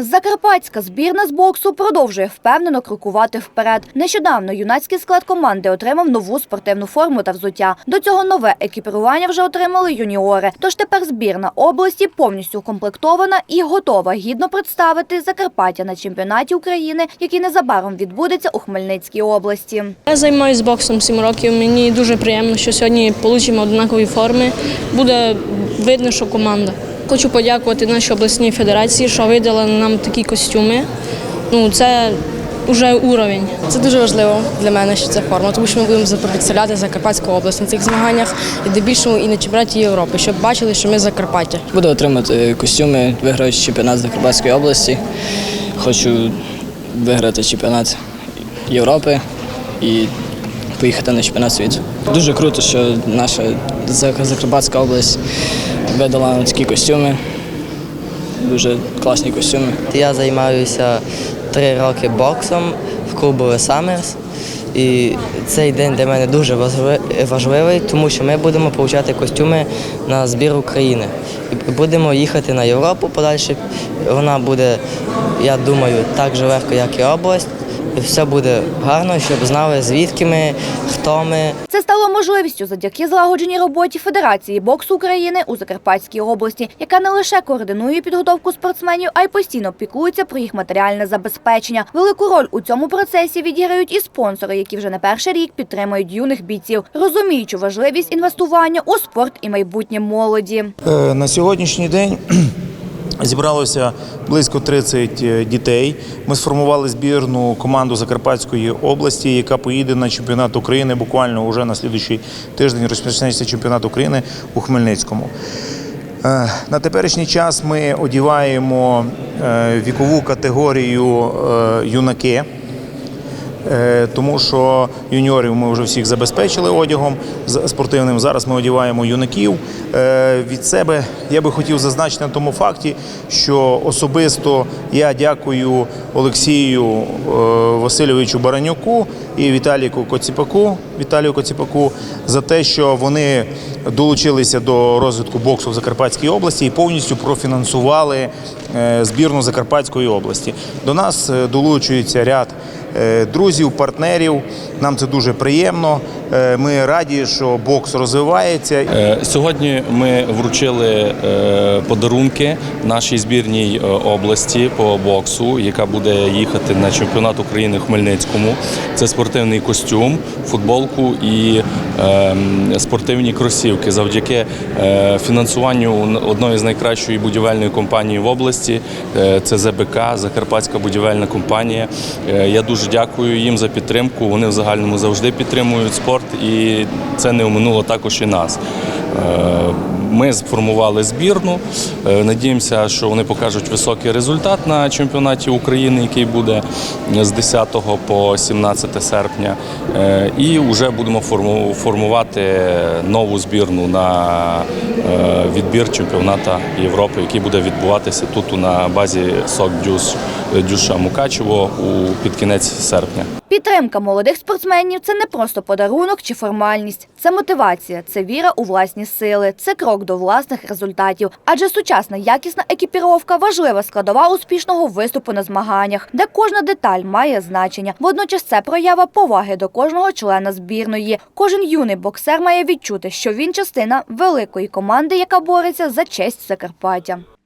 Закарпатська збірна з боксу продовжує впевнено крокувати вперед. Нещодавно юнацький склад команди отримав нову спортивну форму та взуття. До цього нове екіпірування вже отримали юніори. Тож тепер збірна області повністю укомплектована і готова гідно представити Закарпаття на чемпіонаті України, який незабаром відбудеться у Хмельницькій області. Я займаюся боксом 7 років. Мені дуже приємно, що сьогодні отримаємо однакові форми. Буде видно, що команда. Хочу подякувати нашій обласній федерації, що видали нам такі костюми. Ну, це вже уровень. Це дуже важливо для мене, що це форма, тому що ми будемо представляти Закарпатську область на цих змаганнях і де більшому і на чемпіонаті Європи, щоб бачили, що ми Закарпаття. Буду отримати костюми, виграючи чемпіонат Закарпатської області. Хочу виграти чемпіонат Європи і поїхати на чемпіонат світу. Дуже круто, що наша Закарпатська область видала такі костюми. Дуже класні костюми. Я займаюся три роки боксом в клубу Summers. І цей день для мене дуже важливий, тому що ми будемо отримати костюми на збір України. І будемо їхати на Європу подальше. Вона буде, я думаю, так же легко, як і область. І все буде гарно, щоб знали, звідки ми, хто ми, стало можливістю завдяки злагодженій роботі Федерації боксу України у Закарпатській області, яка не лише координує підготовку спортсменів, а й постійно піклується про їх матеріальне забезпечення. Велику роль у цьому процесі відіграють і спонсори, які вже не перший рік підтримують юних бійців, розуміючи важливість інвестування у спорт і майбутнє молоді. Е, На сьогоднішній день зібралося близько 30 дітей. Ми сформували збірну команду Закарпатської області, яка поїде на чемпіонат України. Буквально вже на слідуючий тиждень розпочнеться чемпіонат України у Хмельницькому. Е, На теперішній час ми одіваємо е, вікову категорію е, юнаки. Е, Тому що юніорів ми вже всіх забезпечили одягом спортивним. Зараз ми одіваємо юнаків. Е, Від себе я би хотів зазначити на тому факті, що особисто я дякую Олексію е, Васильовичу Баранюку і Віталіку Коціпаку, Віталію Коціпаку за те, що вони долучилися до розвитку боксу в Закарпатській області і повністю профінансували е, збірну Закарпатської області. До нас е, долучується ряд е, друзів, партнерів. Нам це дуже приємно. Ми раді, що бокс розвивається. Сьогодні ми вручили подарунки нашій збірній області по боксу, яка буде їхати на чемпіонат України в Хмельницькому. Це спортивний костюм, футболку і ем, спортивні кросівки. Завдяки е, фінансуванню одної з найкращої будівельної компанії в області. е, Це ЗБК, Закарпатська будівельна компанія. Е, Я дуже дякую їм за підтримку. Вони в загальному завжди підтримують спорт, і це не оминуло також і нас. Е, Ми сформували збірну. Е, Надіємося, що вони покажуть високий результат на чемпіонаті України, який буде з 10 по 17 серпня. Е, І вже будемо формувати нову збірну на е, відбір чемпіонату Європи, який буде відбуватися тут на базі СОК Дюша Мукачево під кінець серпня. Підтримка молодих спортсменів це не просто подарунок чи формальність, це мотивація, це віра у власні сили, це крок до власних результатів. Адже сучасна якісна екіпіровка важлива складова успішного виступу на змаганнях, де кожна деталь має значення. Водночас це проява поваги до кожного члена збірної. Кожен юний боксер має відчути, що він частина великої команди, яка бореться за честь Закарпаття.